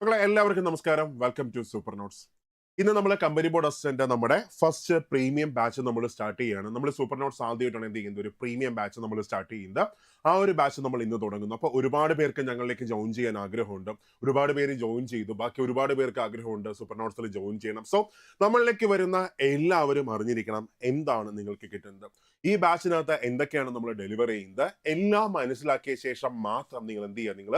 മക്കളെ എല്ലാവർക്കും നമസ്കാരം. വെൽക്കം ടു സൂപ്പർ നോട്ട്സ് ഇന്ന് നമ്മൾ കമ്പനി ബോർഡ് അസിസ്റ്റന്റ് നമ്മുടെ ഫസ്റ്റ് പ്രീമിയം ബാച്ച് നമ്മൾ സ്റ്റാർട്ട് ചെയ്യുകയാണ്. നമ്മൾ സൂപ്പർ നോട്ട്സ് ആദ്യമായിട്ടാണ് എന്ത് ചെയ്യുന്നത്? ഒരു പ്രീമിയം ബാച്ച് നമ്മൾ സ്റ്റാർട്ട് ചെയ്യുന്നത്. ആ ഒരു ബാച്ച് നമ്മൾ ഇന്ന് തുടങ്ങുന്നു. അപ്പോൾ ഒരുപാട് പേർക്ക് ഞങ്ങളിലേക്ക് ജോയിൻ ചെയ്യാൻ ആഗ്രഹമുണ്ട്. ഒരുപാട് പേര് ജോയിൻ ചെയ്തു. ബാക്കി ഒരുപാട് പേർക്ക് ആഗ്രഹമുണ്ട് സൂപ്പർ നോട്ട്സിൽ ജോയിൻ ചെയ്യണം. സോ നമ്മളിലേക്ക് വരുന്ന എല്ലാവരും അറിഞ്ഞിരിക്കണം എന്താണ് നിങ്ങൾക്ക് കിട്ടുന്നത്. ഈ ബാച്ചിനകത്ത് എന്തൊക്കെയാണ് നമ്മൾ ഡെലിവർ ചെയ്യുന്നത്? എല്ലാം മനസ്സിലാക്കിയ ശേഷം മാത്രം നിങ്ങൾ എന്ത് ചെയ്യുക? നിങ്ങൾ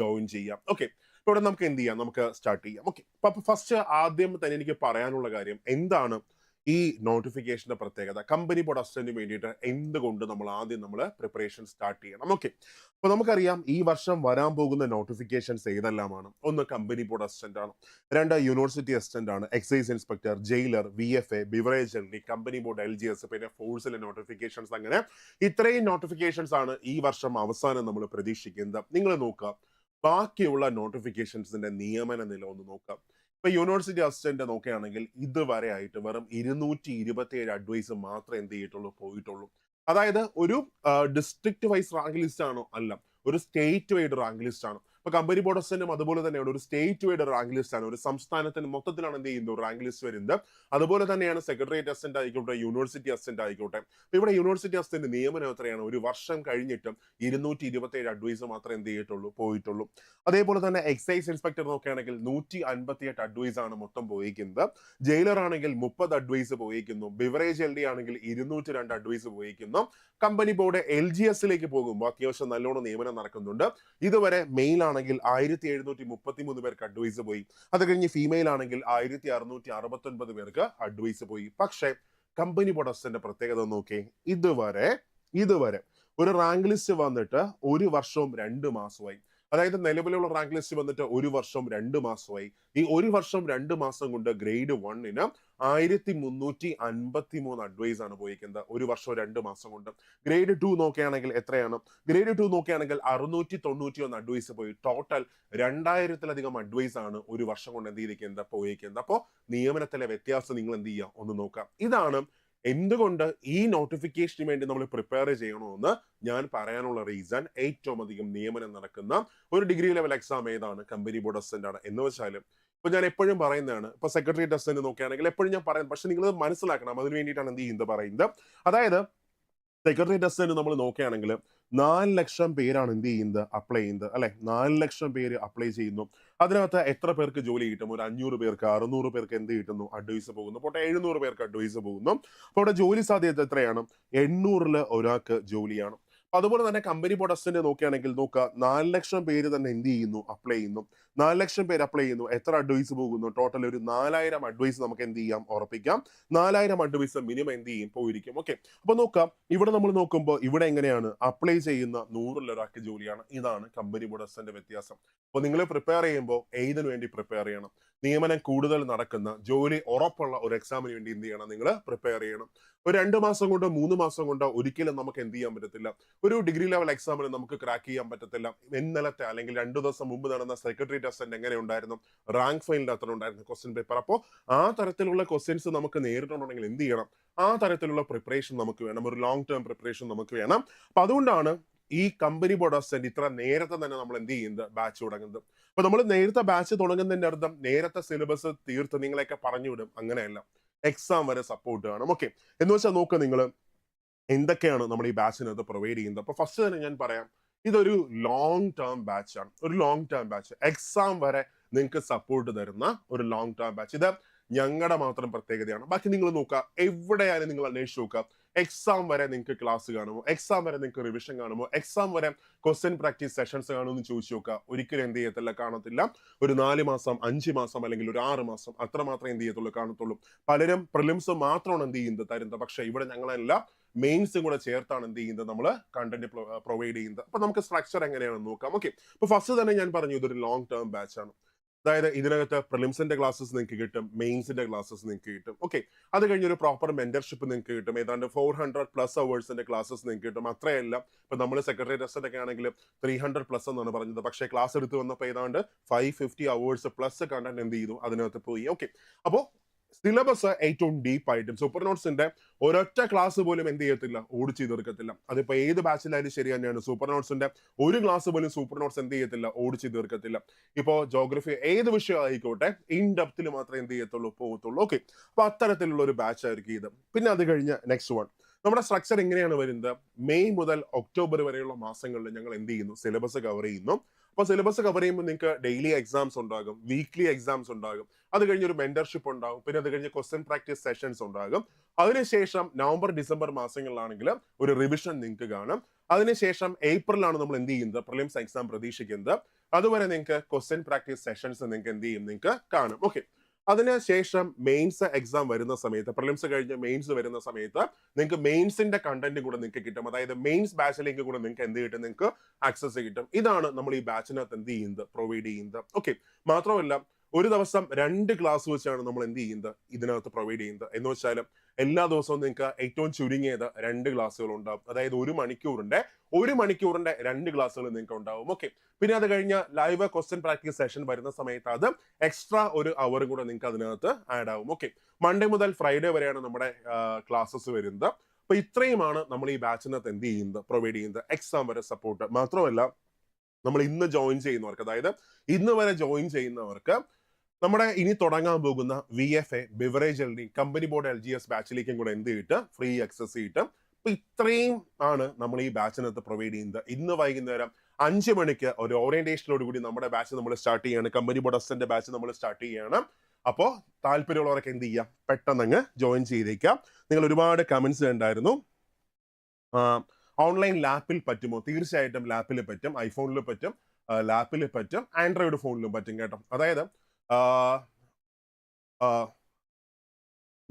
ജോയിൻ ചെയ്യാം ഓക്കെ ഇവിടെ നമുക്ക് എന്ത് ചെയ്യാം? നമുക്ക് സ്റ്റാർട്ട് ചെയ്യാം. ഓക്കെ അപ്പൊ ഫസ്റ്റ് ആദ്യം തന്നെ എനിക്ക് പറയാനുള്ള കാര്യം എന്താണ് ഈ നോട്ടിഫിക്കേഷന്റെ പ്രത്യേകത? കമ്പനി ബോർഡ് വേണ്ടിയിട്ട് എന്തുകൊണ്ട് നമ്മൾ ആദ്യം നമ്മൾ പ്രിപ്പറേഷൻ സ്റ്റാർട്ട് ചെയ്യണം? ഓക്കെ അപ്പൊ നമുക്കറിയാം ഈ വർഷം വരാൻ പോകുന്ന നോട്ടിഫിക്കേഷൻസ് ഏതെല്ലാമാണ്? ഒന്ന് കമ്പനി ബോർഡ് അസിസ്റ്റന്റ് ആണ്. രണ്ട് യൂണിവേഴ്സിറ്റി അസിസ്റ്റന്റ് ആണ്. Excise inspector jailer V F A beverage company board L G S പിന്നെ ഫോഴ്സിലെ നോട്ടിഫിക്കേഷൻസ് അങ്ങനെ ഇത്രയും നോട്ടിഫിക്കേഷൻസ് ആണ് ഈ വർഷം അവസാനം നമ്മൾ പ്രതീക്ഷിക്കുന്നത്. നിങ്ങൾ നോക്കുക. ബാക്കിയുള്ള നോട്ടിഫിക്കേഷൻസിന്റെ നിയമന നില ഒന്ന് നോക്കാം. ഇപ്പൊ യൂണിവേഴ്സിറ്റി അസിസ്റ്റന്റ് നോക്കുകയാണെങ്കിൽ ഇതുവരെ ആയിട്ട് വെറും ഇരുന്നൂറ്റി ഇരുപത്തി ഏഴ് അഡ്വൈസ് മാത്രമേ എന്ത് ചെയ്തിട്ടുള്ളൂ പോയിട്ടുള്ളൂ. അതായത് ഒരു ഡിസ്ട്രിക്ട് വൈസ് റാങ്ക് ലിസ്റ്റ് ആണോ? അല്ല. ഒരു സ്റ്റേറ്റ് വൈഡ് റാങ്ക് ലിസ്റ്റ് ആണ്? ഇപ്പൊ കമ്പനി ബോർഡ് അതുപോലെ തന്നെയാണ്. ഒരു സ്റ്റേറ്റ് വൈഡ് റാങ്ക് ലിസ്റ്റ് ആണ്. ഒരു സംസ്ഥാനത്തിന് മൊത്തത്തിലാണ് എന്ത് ചെയ്യുന്നത്? റാങ്ക് ലിസ്റ്റ് വരുന്നത്. അതുപോലെ തന്നെയാണ് സെക്രട്ടേറിയറ്റ് അസിസ്റ്റന്റ് ആയിക്കോട്ടെ യൂണിവേഴ്സിറ്റി അസിസ്റ്റന്റ് ആയിക്കോട്ടെ. ഇവിടെ യൂണിവേഴ്സിറ്റി അസിസ്റ്റന്റ് നിയമനം എത്രയാണ്? ഒരു വർഷം കഴിഞ്ഞിട്ടും ഇരുന്നൂറ്റി ഇരുപത്തി ഏഴ് അഡ്വൈസ് മാത്രമേ എന്ത് ചെയ്തിട്ടുള്ളൂ? പോയിട്ടുള്ളൂ. അതേപോലെ തന്നെ എക്സൈസ് ഇൻസ്പെക്ടർ നോക്കുകയാണെങ്കിൽ നൂറ്റി അൻപത്തി എട്ട് അഡ്വൈസ് ആണ് മൊത്തം പോയിക്കുന്നത്. ജയിലർ ആണെങ്കിൽ മുപ്പത് അഡ്വൈസ് പോയിക്കുന്നു. ബിവറേജ് എൽ ഡി ആണെങ്കിൽ ഇരുന്നൂറ്റി രണ്ട് അഡ്വൈസ് പോയിക്കുന്നു. കമ്പനി ബോർഡ് എൽ ജി എസിലേക്ക് പോകുമ്പോൾ അത്യാവശ്യം നല്ലോണം നിയമനം നടക്കുന്നുണ്ട്. ഇതുവരെ മെയിൽ ആണെങ്കിൽ ആയിരത്തി എഴുന്നൂറ്റി മുപ്പത്തി മൂന്ന് പേർക്ക് അഡ്വൈസ് പോയി. അത് കഴിഞ്ഞ് ഫീമെയിൽ ആണെങ്കിൽ ആയിരത്തി അറുന്നൂറ്റി അറുപത്തി ഒൻപത് പേർക്ക് അഡ്വൈസ് പോയി. പക്ഷേ കമ്പനി ബോർഡ് പ്രത്യേകത നോക്കി ഇതുവരെ ഇതുവരെ ഒരു റാങ്ക് ലിസ്റ്റ് വന്നിട്ട് ഒരു വർഷവും രണ്ട് മാസമായി അതായത് നിലവിലുള്ള റാങ്ക് ലിസ്റ്റ് വന്നിട്ട് ഒരു വർഷം രണ്ട് മാസമായി. ഈ ഒരു വർഷം രണ്ട് മാസം കൊണ്ട് ഗ്രേഡ് വണ്ണിന് ആയിരത്തി മുന്നൂറ്റി അൻപത്തി മൂന്ന് അഡ്വൈസ് ആണ് പോയിരിക്കുന്നത് ഒരു വർഷം രണ്ട് മാസം കൊണ്ട്. ഗ്രേഡ് ടു നോക്കുകയാണെങ്കിൽ എത്രയാണ്? ഗ്രേഡ് ടു നോക്കുകയാണെങ്കിൽ അറുന്നൂറ്റി തൊണ്ണൂറ്റി ഒന്ന് അഡ്വൈസ് പോയി. ടോട്ടൽ രണ്ടായിരത്തിലധികം അഡ്വൈസ് ആണ് ഒരു വർഷം കൊണ്ട് എന്ത് ചെയ്തിരിക്കുന്നത്? പോയിരിക്കുന്നത്. അപ്പോൾ നിയമനത്തിലെ വ്യത്യാസം നിങ്ങൾ എന്ത് ചെയ്യുക? ഒന്ന് നോക്കാം ഇതാണ് എന്തുകൊണ്ട് ഈ നോട്ടിഫിക്കേഷന് വേണ്ടി നമ്മൾ പ്രിപ്പയർ ചെയ്യണമെന്ന് ഞാൻ പറയാനുള്ള റീസൺ ഏറ്റവും അധികം നിയമനം നടക്കുന്ന ഒരു ഡിഗ്രി ലെവൽ എക്സാം ഏതാണ്? കമ്പനി ബോർഡ് അസിസ്റ്റന്റ് ആണ്. എന്ന് വെച്ചാലും ഇപ്പൊ ഞാൻ എപ്പോഴും പറയുന്നതാണ് ഇപ്പൊ സെക്രട്ടറി അസിസ്റ്റന്റ് നോക്കുകയാണെങ്കിൽ എപ്പോഴും ഞാൻ പറയുന്നത് പക്ഷെ നിങ്ങൾ മനസ്സിലാക്കണം. അതിന് വേണ്ടിയിട്ടാണ് എന്ത് ചെയ്യുന്നത് പറയുന്നത്? അതായത് സെക്രട്ടറി അസിസ്റ്റന്റ് നമ്മൾ നോക്കുകയാണെങ്കിൽ നാല് ലക്ഷം പേരാണ് എന്ത് ചെയ്യുന്നത്? അപ്ലൈ ചെയ്യുന്നത്. അല്ലെ? നാല് ലക്ഷം പേര് അപ്ലൈ ചെയ്യുന്നു. അതിനകത്ത് എത്ര പേർക്ക് ജോലി കിട്ടും ഒരു അഞ്ഞൂറ് പേർക്ക് അറുന്നൂറ് പേർക്ക് എന്ത് കിട്ടുന്നു? അഡ്വൈസ് പോകുന്നു. പോട്ടെ എഴുന്നൂറ് പേർക്ക് അഡ്വൈസ് പോകുന്നു. അപ്പോൾ അവിടെ ജോലി സാധ്യത എത്രയാണ്? എണ്ണൂറിൽ ഒരാൾക്ക് ജോലിയാണ്. അതുപോലെ തന്നെ കമ്പനി പ്രൊഡക്ട്സിന്റെ നോക്കുകയാണെങ്കിൽ നോക്കുക. നാല് ലക്ഷം പേര് തന്നെ എന്ത് ചെയ്യുന്നു? അപ്ലൈ ചെയ്യുന്നു. നാല് ലക്ഷം പേര് അപ്ലൈ ചെയ്യുന്നു. എത്ര അഡ്വൈസ് പോകുന്നു? ടോട്ടൽ ഒരു നാലായിരം അഡ്വൈസ് നമുക്ക് എന്ത് ചെയ്യാം? ഉറപ്പിക്കാം. നാലായിരം അഡ്വൈസ് മിനിമം എന്ത് ചെയ്യും? പോയിരിക്കും. ഓക്കെ അപ്പൊ നോക്കാം ഇവിടെ നമ്മൾ നോക്കുമ്പോൾ ഇവിടെ എങ്ങനെയാണ്? അപ്ലൈ ചെയ്യുന്ന നൂറിലൊരാൾക്ക് ജോലിയാണ്. ഇതാണ് കമ്പനി പ്രൊഡക്ട്സിന്റെ വ്യത്യാസം. അപ്പൊ നിങ്ങൾ പ്രിപ്പയർ ചെയ്യുമ്പോൾ ഏതിനു വേണ്ടി പ്രിപ്പയർ ചെയ്യണം? നിയമനം കൂടുതൽ നടക്കുന്ന ജോലി ഉറപ്പുള്ള ഒരു എക്സാമിന് വേണ്ടി എന്ത് ചെയ്യണം? നിങ്ങൾ പ്രിപ്പയർ ചെയ്യണം. ഒരു രണ്ട് മാസം കൊണ്ടോ മൂന്ന് മാസം കൊണ്ടോ ഒരിക്കലും നമുക്ക് എന്ത് ചെയ്യാൻ പറ്റത്തില്ല. ഒരു ഡിഗ്രി ലെവൽ എക്സാമിന് നമുക്ക് ക്രാക്ക് ചെയ്യാൻ പറ്റത്തില്ല. ഇന്നലത്തെ അല്ലെങ്കിൽ രണ്ടു ദിവസം മുമ്പ് നടന്ന സെക്രട്ടറി ടെസ്റ്റ് എങ്ങനെ ഉണ്ടായിരുന്നു? റാങ്ക് ഫൈലിന്റെ അത്ര ഉണ്ടായിരുന്നു ക്വസ്റ്റ്യൻ പേപ്പർ അപ്പോൾ ആ തരത്തിലുള്ള ക്വസ്റ്റ്യൻസ് നമുക്ക് നേരിട്ടുണ്ടെങ്കിൽ എന്ത് ചെയ്യണം? ആ തരത്തിലുള്ള പ്രിപ്പറേഷൻ നമുക്ക് വേണം. ഒരു ലോങ് ടേം പ്രിപ്പറേഷൻ നമുക്ക് വേണം. അപ്പൊ അതുകൊണ്ടാണ് ഈ കമ്പനി ബോർഡ് അസിസ്റ്റന്റ് ഇത്ര നേരത്തെ തന്നെ നമ്മൾ എന്ത് ചെയ്യുന്നത്? ബാച്ച് തുടങ്ങുന്നത്. അപ്പൊ നമ്മൾ നേരത്തെ ബാച്ച് തുടങ്ങുന്നതിന്റെ അർത്ഥം നേരത്തെ സിലബസ് തീർത്ത് നിങ്ങളെയൊക്കെ പറഞ്ഞു വിടും. അങ്ങനെയല്ല. എക്സാം വരെ സപ്പോർട്ട് വേണം. ഓക്കെ എന്ന് വെച്ചാൽ നോക്കുക നിങ്ങൾ എന്തൊക്കെയാണ് നമ്മൾ ഈ ബാച്ചിനകത്ത് പ്രൊവൈഡ് ചെയ്യുന്നത്? അപ്പൊ ഫസ്റ്റ് തന്നെ ഞാൻ പറയാം ഇതൊരു ലോങ് ടേം ബാച്ചാണ് ഒരു ലോങ് ടേം ബാച്ച് എക്സാം വരെ നിങ്ങൾക്ക് സപ്പോർട്ട് തരുന്ന ഒരു ലോങ് ടേം ബാച്ച് ഇത് ഞങ്ങളുടെ മാത്രം പ്രത്യേകതയാണ്. ബാക്കി നിങ്ങൾ നോക്കുക എവിടെയായാലും നിങ്ങൾ അന്വേഷിച്ച് നോക്കുക. എക്സാം വരെ നിങ്ങൾക്ക് ക്ലാസ് കാണുമോ? എക്സാം വരെ നിങ്ങൾക്ക് റിവിഷൻ കാണുമോ? എക്സാം വരെ ക്വസ്റ്റ്യൻ പ്രാക്ടീസ് സെഷൻസ് കാണുമോ എന്ന് ചോദിച്ചു നോക്കുക. ഒരിക്കലും എന്ത് ചെയ്യത്തില്ല കാണത്തില്ല. ഒരു നാല് മാസം അഞ്ച് മാസം അല്ലെങ്കിൽ ഒരു ആറ് മാസം അത്ര മാത്രമേ എന്ത് ചെയ്യത്തുള്ളൂ കാണത്തുള്ളൂ. പലരും പ്രിലിംസ് മാത്രമാണ് എന്ത് ചെയ്യുന്നത് തരുന്നത്. പക്ഷേ ഇവിടെ ഞങ്ങളെല്ലാം മെയിൻസും കൂടെ ചേർത്താണ് എന്ത് ചെയ്യുന്നത് നമ്മൾ കണ്ടന്റ് പ്രൊവൈഡ് ചെയ്യുന്നത്. അപ്പൊ നമുക്ക് സ്ട്രക്ചർ എങ്ങനെയാണെന്ന് നോക്കാം. ഓക്കെ അപ്പൊ ഫസ്റ്റ് തന്നെ ഞാൻ പറഞ്ഞു ഇതൊരു ലോങ് ടേം ബാച്ച് ആണ്. അതായത് ഇതിനകത്ത് പ്രിലിംസിന്റെ ക്ലാസ്സസ് നിങ്ങൾക്ക് കിട്ടും മെയിൻസിന്റെ ക്ലാസ്സസ് നിങ്ങൾക്ക് കിട്ടും. ഓക്കെ അത് കഴിഞ്ഞ് ഒരു പ്രോപ്പർ മെന്റർഷിപ്പ് നിങ്ങൾക്ക് കിട്ടും. ഏതാണ്ട് ഫോർ ഹൺഡ്രഡ് പ്ലസ് അവേഴ്സിന്റെ ക്ലാസ്സസ് നിങ്ങൾക്ക് കിട്ടും. അത്രയല്ല. ഇപ്പൊ നമ്മൾ സെക്രട്ടറി ടെസ്റ്റ് ഒക്കെ ആണെങ്കിൽ ത്രീ ഹൺഡ്രഡ് പ്ലസ് എന്നാണ് പറഞ്ഞത്. പക്ഷേ ക്ലാസ് എടുത്ത് വന്നപ്പോൾ ഏതാണ്ട് five fifty hours plus content എന്ത് ചെയ്തു? അതിനകത്ത് പോയി. ഓക്കെ അപ്പോൾ സിലബസ് ഏറ്റവും ഡീപ്പായിട്ടും സൂപ്പർ നോട്ട്സിന്റെ ഒരൊറ്റ ക്ലാസ് പോലും എന്ത് ചെയ്യത്തില്ല? ഓടിച്ചു തീർക്കത്തില്ല. അതിപ്പോ ഏത് ബാച്ചിലായാലും ശരി തന്നെയാണ്. സൂപ്പർ നോട്ട്സിന്റെ ഒരു ക്ലാസ് പോലും സൂപ്പർ നോട്ട്സ് എന്ത് ചെയ്യത്തില്ല? ഓടിച്ചു തീർക്കത്തില്ല. ഇപ്പോ ജോഗ്രഫി ഏത് വിഷയം ആയിക്കോട്ടെ ഇൻ ഡെപ്തിൽ മാത്രമേ എന്ത് ചെയ്യത്തുള്ളൂ? പോകത്തുള്ളൂ. ഓക്കെ അപ്പൊ അത്തരത്തിലുള്ള ഒരു ബാച്ച് ആയിരിക്കും ഇത്. പിന്നെ അത് കഴിഞ്ഞ് നെക്സ്റ്റ് വൺ നമ്മുടെ സ്ട്രക്ചർ എങ്ങനെയാണ് വരുന്നത്? മെയ് മുതൽ ഒക്ടോബർ വരെയുള്ള മാസങ്ങളിൽ ഞങ്ങൾ എന്ത് ചെയ്യുന്നു? സിലബസ് കവർ ചെയ്യുന്നു. അപ്പൊ സിലബസ് കവർ ചെയ്യുമ്പോൾ നിങ്ങൾക്ക് ഡെയിലി എക്സാംസ് ഉണ്ടാകും വീക്ക്ലി എക്സാംസ് ഉണ്ടാകും. അത് കഴിഞ്ഞ് ഒരു മെന്റർഷിപ്പ് ഉണ്ടാകും. പിന്നെ അത് കഴിഞ്ഞ് ക്വസ്റ്റ്യൻ പ്രാക്ടീസ് സെഷൻസ് ഉണ്ടാകും. അതിനുശേഷം നവംബർ ഡിസംബർ മാസങ്ങളിലാണെങ്കിൽ ഒരു റിവിഷൻ നിങ്ങൾക്ക് കാണും. അതിനുശേഷം ഏപ്രിലാണ് നമ്മൾ എന്ത് ചെയ്യുന്നത്? പ്രിലിംസ് എക്സാം പ്രതീക്ഷിക്കുന്നത്. അതുവരെ നിങ്ങൾക്ക് ക്വസ്റ്റ്യൻ പ്രാക്ടീസ് സെഷൻസ് നിങ്ങൾക്ക് എന്ത് ചെയ്യും? നിങ്ങൾക്ക് കാണും. ഓക്കെ അതിനുശേഷം മെയിൻസ് എക്സാം വരുന്ന സമയത്ത് പ്രിലിംസ് കഴിഞ്ഞ് മെയിൻസ് വരുന്ന സമയത്ത് നിങ്ങൾക്ക് മെയിൻസിന്റെ കണ്ടന്റ് കൂടെ നിങ്ങൾക്ക് കിട്ടും. അതായത് മെയിൻസ് ബാച്ചിലേക്ക് കൂടെ നിങ്ങൾക്ക് എന്ത് കിട്ടും? നിങ്ങൾക്ക് ആക്സസ് കിട്ടും. ഇതാണ് നമ്മൾ ഈ ബാച്ചിനകത്ത് എന്ത് ചെയ്യുന്നത്? പ്രൊവൈഡ് ചെയ്യുന്നത്. ഓക്കെ മാത്രമല്ല ഒരു ദിവസം രണ്ട് ക്ലാസ് വെച്ചാണ് നമ്മൾ എന്ത് ചെയ്യുന്നത്? ഇതിനകത്ത് പ്രൊവൈഡ് ചെയ്യുന്നത്. എന്ന് വെച്ചാൽ എല്ലാ ദിവസവും നിങ്ങൾക്ക് ഏറ്റവും ചുരുങ്ങിയത് രണ്ട് ക്ലാസ്സുകൾ ഉണ്ടാവും. അതായത് ഒരു മണിക്കൂറിന്റെ ഒരു മണിക്കൂറിന്റെ രണ്ട് ക്ലാസ്സുകൾ നിങ്ങൾക്ക് ഉണ്ടാവും. ഓക്കെ പിന്നെ അത് കഴിഞ്ഞ ലൈവ് ക്വസ്റ്റ്യൻ പ്രാക്ടീസ് സെഷൻ വരുന്ന സമയത്ത് അത് എക്സ്ട്രാ ഒരു അവർ കൂടെ നിങ്ങൾക്ക് അതിനകത്ത് ആഡ് ആവും. ഓക്കെ മൺഡേ മുതൽ ഫ്രൈഡേ വരെയാണ് നമ്മുടെ ക്ലാസ്സസ് വരുന്നത്. അപ്പൊ ഇത്രയുമാണ് നമ്മൾ ഈ ബാച്ചിനകത്ത് എന്ത് ചെയ്യുന്നത്? പ്രൊവൈഡ് ചെയ്യുന്നത്. എക്സാം വരെ സപ്പോർട്ട് മാത്രമല്ല നമ്മൾ ഇന്ന് ജോയിൻ ചെയ്യുന്നവർക്ക് അതായത് ഇന്ന് വരെ ജോയിൻ ചെയ്യുന്നവർക്ക് നമ്മുടെ ഇനി തുടങ്ങാൻ പോകുന്ന V F A beverage L D company board L G S ബാച്ചിലേക്കും കൂടെ എന്ത് കിട്ടും ഫ്രീ ആക്സസ് കിട്ടും അപ്പൊ ഇത്രയും ആണ് നമ്മൾ ഈ ബാച്ചിനകത്ത് പ്രൊവൈഡ് ചെയ്യുന്നത്. ഇന്ന് വൈകുന്നേരം അഞ്ച് മണിക്ക് ഒരു ഓറിയന്റേഷനോട് കൂടി നമ്മുടെ ബാച്ച് നമ്മൾ സ്റ്റാർട്ട് ചെയ്യാണ്. കമ്പനി ബോർഡ് അസിസ്റ്റന്റ് ബാച്ച് നമ്മൾ സ്റ്റാർട്ട് ചെയ്യാണ്. അപ്പോൾ താല്പര്യമുള്ളവരൊക്കെ എന്ത് ചെയ്യാം? പെട്ടെന്ന് അങ്ങ് ജോയിൻ ചെയ്തേക്കാം. നിങ്ങൾ ഒരുപാട് കമന്റ്സ് ഉണ്ടായിരുന്നു ഓൺലൈൻ ലാപ്പിൽ പറ്റുമോ? തീർച്ചയായിട്ടും ലാപ്പിൽ പറ്റും. ഐഫോണിൽ പറ്റും. ലാപ്പിൽ പറ്റും. ആൻഡ്രോയിഡ് ഫോണിലും പറ്റും കേട്ടോ. അതായത്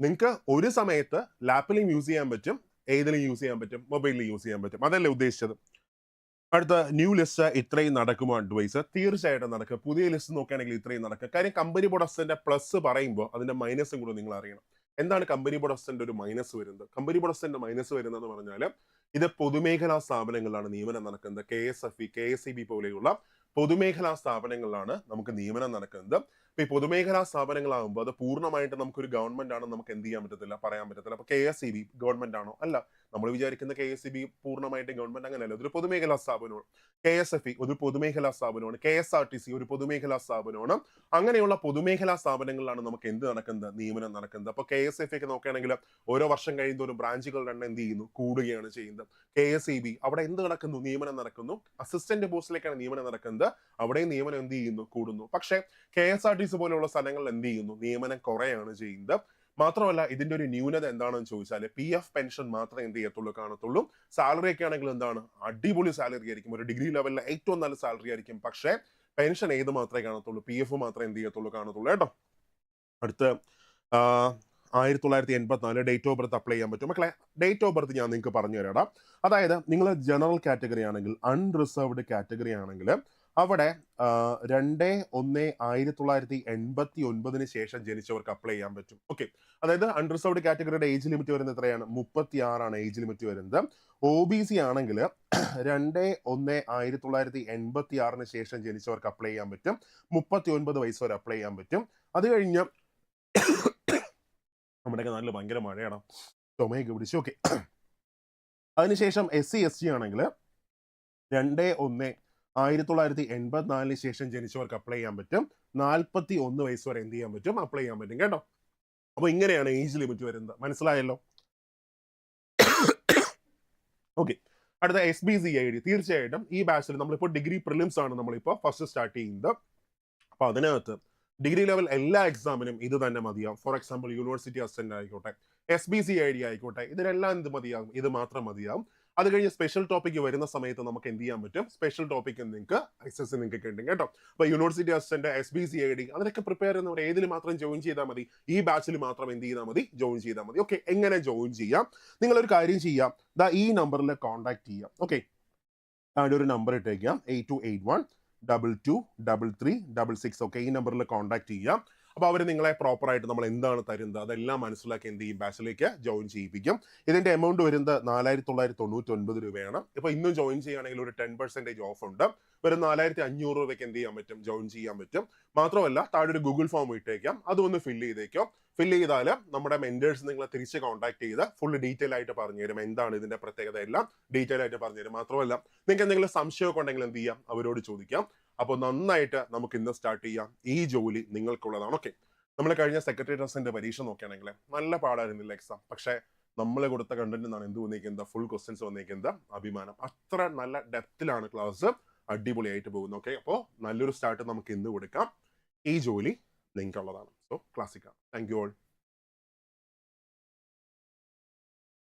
നിങ്ങൾക്ക് ഒരു സമയത്ത് ലാപ്പിലും യൂസ് ചെയ്യാൻ പറ്റും ഏതിലും യൂസ് ചെയ്യാൻ പറ്റും മൊബൈലിൽ യൂസ് ചെയ്യാൻ പറ്റും. അതല്ലേ ഉദ്ദേശിച്ചത്? അടുത്ത ന്യൂ ലിസ്റ്റ് ഇത്രയും നടക്കുമോ അഡ്വൈസ് തീർച്ചയായിട്ടും നടക്കുക പുതിയ ലിസ്റ്റ് നോക്കുകയാണെങ്കിൽ ഇത്രയും നടക്കുക കാര്യം കമ്പനി ബോർഡ് പ്ലസ് പറയുമ്പോൾ അതിന്റെ മൈനസും കൂടെ നിങ്ങൾ അറിയണം. എന്താണ് കമ്പനി ബോർഡ് ഒരു മൈനസ് വരുന്നത്? കമ്പനി ബോർഡ് മൈനസ് വരുന്നതെന്ന് പറഞ്ഞാൽ ഇത് പൊതുമേഖലാ സ്ഥാപനങ്ങളിലാണ് നിയമനം നടക്കുന്നത്. K S F E K S E B പോലെയുള്ള പൊതുമേഖലാ സ്ഥാപനങ്ങളിലാണ് നമുക്ക് നിയമനം നടക്കുന്നത്. ഇപ്പൊ ഈ പൊതുമേഖലാ സ്ഥാപനങ്ങളാകുമ്പോൾ അത് പൂർണമായിട്ട് നമുക്കൊരു ഗവൺമെന്റ് ആണെന്ന് നമുക്ക് എന്ത് ചെയ്യാൻ പറ്റത്തില്ല പറയാൻ പറ്റത്തില്ല. അപ്പൊ K S E B government ആണോ അല്ല. നമ്മൾ വിചാരിക്കുന്ന കെ എസ് ഇ ബി പൂർണമായിട്ട് ഗവൺമെന്റ് അങ്ങനെയല്ല. ഒരു പൊതുമേഖലാ സ്ഥാപനമാണ്. കെ എസ് എഫ് ഇ ഒരു പൊതുമേഖലാ സ്ഥാപനമാണ്. K S R T C ഒരു പൊതുമേഖലാ സ്ഥാപനമാണ്. അങ്ങനെയുള്ള പൊതുമേഖലാ സ്ഥാപനങ്ങളിലാണ് നമുക്ക് എന്ത് നടക്കുന്നത്? നിയമനം നടക്കുന്നത്. അപ്പൊ കെ എസ് എഫ് ഒക്കെ നോക്കുകയാണെങ്കിൽ ഓരോ വർഷം കഴിയുന്നതോറും ബ്രാഞ്ചുകളുടെ എണ്ണം എന്ത് ചെയ്യുന്നു? കൂടുകയാണ് ചെയ്യുന്നത്. കെ എസ് ഇ ബി അവിടെ എന്ത് നടക്കുന്നു? നിയമനം നടക്കുന്നു. അസിസ്റ്റന്റ് പോസ്റ്റിലേക്കാണ് നിയമനം നടക്കുന്നത്. അവിടെ നിയമനം എന്ത് ചെയ്യുന്നു? കൂടുന്നു. പക്ഷേ K S R T C പോലെയുള്ള സ്ഥലങ്ങളിൽ എന്ത് ചെയ്യുന്നു? നിയമനം കുറയാണ് ചെയ്യുന്നത്. മാത്രമല്ല ഇതിന്റെ ഒരു ന്യൂനത എന്താണെന്ന് ചോദിച്ചാൽ പി എഫ് പെൻഷൻ മാത്രമേ എന്ത് ചെയ്യത്തുള്ളൂ കാണത്തുള്ളൂ. സാലറി ഒക്കെ ആണെങ്കിൽ എന്താണ്? അടിപൊളി സാലറി ആയിരിക്കും. ഒരു ഡിഗ്രി ലെവലിലെ ഏറ്റവും നല്ല സാലറി ആയിരിക്കും. പക്ഷേ പെൻഷൻ ഏത് മാത്രമേ കാണത്തുള്ളൂ? പി എഫ് മാത്രമേ എന്ത് ചെയ്യത്തുള്ളൂ കാണത്തുള്ളൂ. കേട്ടോ? അടുത്ത് ആയിരത്തി തൊള്ളായിരത്തി എൺപത്തിനാല് ഡേറ്റ് ഓഫ് ബർത്ത് അപ്ലൈ ചെയ്യാൻ പറ്റും. മക്കളെ ഡേറ്റ് ഓഫ് ബർത്ത് ഞാൻ നിങ്ങൾക്ക് പറഞ്ഞു തരാം അതായത് നിങ്ങൾ ജനറൽ കാറ്റഗറി ആണെങ്കിൽ അൺറിസർവ്ഡ് കാറ്റഗറി ആണെങ്കിൽ അവിടെ രണ്ട് ഒന്ന് ആയിരത്തി തൊള്ളായിരത്തി എൺപത്തി ഒൻപതിന് ശേഷം ജനിച്ചവർക്ക് അപ്ലൈ ചെയ്യാൻ പറ്റും. ഓക്കെ അതായത് അൺറിസർവ്ഡ് കാറ്റഗറിയുടെ ഏജ് ലിമിറ്റ് വരുന്നത് എത്രയാണ്? മുപ്പത്തി ആറാണ് ഏജ് ലിമിറ്റ് വരുന്നത്. ഒ ബി സി ആണെങ്കിൽ രണ്ട് ഒന്ന് ആയിരത്തി തൊള്ളായിരത്തി എൺപത്തി ആറിന് ശേഷം ജനിച്ചവർക്ക് അപ്ലൈ ചെയ്യാൻ പറ്റും. മുപ്പത്തി ഒൻപത് വയസ്സ് വരെ അപ്ലൈ ചെയ്യാൻ പറ്റും. അത് കഴിഞ്ഞ് നമ്മുടെയൊക്കെ നല്ല ഭയങ്കര മഴയാണ്. ചുമയൊക്കെ പിടിച്ചു. ഓക്കെ അതിനുശേഷം എസ് സി എസ് ടി ആണെങ്കിൽ രണ്ട് ഒന്ന് ആയിരത്തി തൊള്ളായിരത്തി എൺപത്തിനാലിന് ശേഷം ജനിച്ചവർക്ക് അപ്ലൈ ചെയ്യാൻ പറ്റും. നാൽപ്പത്തി ഒന്ന് വയസ്സ് വരെ എന്ത് ചെയ്യാൻ പറ്റും? അപ്ലൈ ചെയ്യാൻ പറ്റും കേട്ടോ. അപ്പൊ ഇങ്ങനെയാണ് ഏജ് ലിമിറ്റ് വരുന്നത്. മനസ്സിലായല്ലോ? ഓക്കെ അടുത്ത S B C I D തീർച്ചയായിട്ടും ഈ ബാച്ചിൽ നമ്മളിപ്പോൾ ഡിഗ്രി പ്രിലിംസ് ആണ് നമ്മളിപ്പോൾ ഫസ്റ്റ് സ്റ്റാർട്ട് ചെയ്യുന്നത്. അപ്പൊ അതിനകത്ത് ഡിഗ്രി ലെവൽ എല്ലാ എക്സാമിനും ഇത് തന്നെ മതിയാവും. ഫോർ എക്സാമ്പിൾ യൂണിവേഴ്സിറ്റി അസിസ്റ്റന്റ് ആയിക്കോട്ടെ S B C I D ആയിക്കോട്ടെ ഇതിനെല്ലാം ഇത് മതിയാകും ഇത് മാത്രം മതിയാവും. അത് കഴിഞ്ഞ് സ്പെഷ്യൽ ടോപ്പിക് വരുന്ന സമയത്ത് നമുക്ക് എന്ത് ചെയ്യാൻ പറ്റും? സ്പെഷ്യൽ ടോപ്പിക് നിങ്ങൾക്ക് എക്സസ് നിങ്ങൾക്ക് കിട്ടും കേട്ടോ. അപ്പോൾ university assistant S B C I D അതിനൊക്കെ പ്രിപ്പയർ ചെയ്യുന്നവർ ഏതിൽ മാത്രം ജോയിൻ ചെയ്താൽ മതി? ഈ ബാച്ചിൽ മാത്രം എന്ത് ചെയ്താൽ മതി? ജോയിൻ ചെയ്താൽ മതി. ഓക്കെ എങ്ങനെ ജോയിൻ ചെയ്യാം? നിങ്ങൾ ഒരു കാര്യം ചെയ്യാം. ദാ ഈ നമ്പറിൽ കോൺടാക്ട് ചെയ്യാം. ഓക്കെ അവിടെ ഒരു നമ്പർ ഇട്ടേക്കാം. Eight two eight one double two double three double six okay ഈ നമ്പറിൽ കോൺടാക്ട് ചെയ്യാം. അപ്പോൾ അവർ നിങ്ങളെ പ്രോപ്പറായിട്ട് നമ്മൾ എന്താണ് തരുന്നത്? അതെല്ലാം മനസ്സിലാക്കി എന്ത് ചെയ്യും? ബാച്ചിലേക്ക് ജോയിൻ ചെയ്യിപ്പിക്കും. ഇതിന്റെ എമൗണ്ട് വരുന്നത് നാലായിരത്തി തൊള്ളായിരത്തി തൊണ്ണൂറ്റി ഒൻപത് രൂപയാണ്. ഇപ്പൊ ഇന്നും ജോയിൻ ചെയ്യുകയാണെങ്കിൽ ഒരു ടെൻ പെർസെന്റേജ് ഓഫ് ഉണ്ട്. വെറും നാലായിരത്തി അഞ്ഞൂറ് രൂപയ്ക്ക് എന്ത് ചെയ്യാൻ പറ്റും? ജോയിൻ ചെയ്യാൻ പറ്റും. മാത്രമല്ല താഴെ ഒരു ഗൂഗിൾ ഫോം ഇട്ടേക്കാം. അതൊന്ന് ഫില്ല് ചെയ്തേക്കും. ഫില്ല് ചെയ്താൽ നമ്മുടെ മെന്റേഴ്സ് നിങ്ങളെ തിരിച്ച് കോൺടാക്ട് ചെയ്ത് ഫുൾ ഡീറ്റെയിൽ ആയിട്ട് പറഞ്ഞു തരും. എന്താണ് ഇതിന്റെ പ്രത്യേകത എല്ലാം ഡീറ്റെയിൽ ആയിട്ട് പറഞ്ഞു തരും. മാത്രമല്ല നിങ്ങൾക്ക് എന്തെങ്കിലും സംശയമൊക്കെ ഉണ്ടെങ്കിൽ എന്ത് ചെയ്യാം? അവരോട് ചോദിക്കാം. അപ്പോൾ നന്നായിട്ട് നമുക്ക് ഇന്ന് സ്റ്റാർട്ട് ചെയ്യാം. ഈ ജോലി നിങ്ങൾക്കുള്ളതാണ്. ഓക്കെ നമ്മൾ കഴിഞ്ഞ സെക്രട്ടറി ട്രസ്റ്റിന്റെ പരീക്ഷ നോക്കുകയാണെങ്കിൽ നല്ല പാടായിരുന്നില്ല എക്സാം പക്ഷേ നമ്മൾ കൊടുത്ത കണ്ടന്റ് എന്നാണ് എന്ത് വന്നിരിക്കുന്നത്? ഫുൾ ക്വസ്റ്റ്യൻസ് വന്നിരിക്കുന്നത്. അഭിമാനം. അത്ര നല്ല ഡെപ്തിലാണ് ക്ലാസ് അടിപൊളിയായിട്ട് പോകുന്നത്. ഓക്കെ അപ്പോൾ നല്ലൊരു സ്റ്റാർട്ട് നമുക്ക് ഇന്ന് കൊടുക്കാം. ഈ ജോലി നിങ്ങൾക്കുള്ളതാണ്. സോ ക്ലാസിക്കാം താങ്ക് യു ഓൾ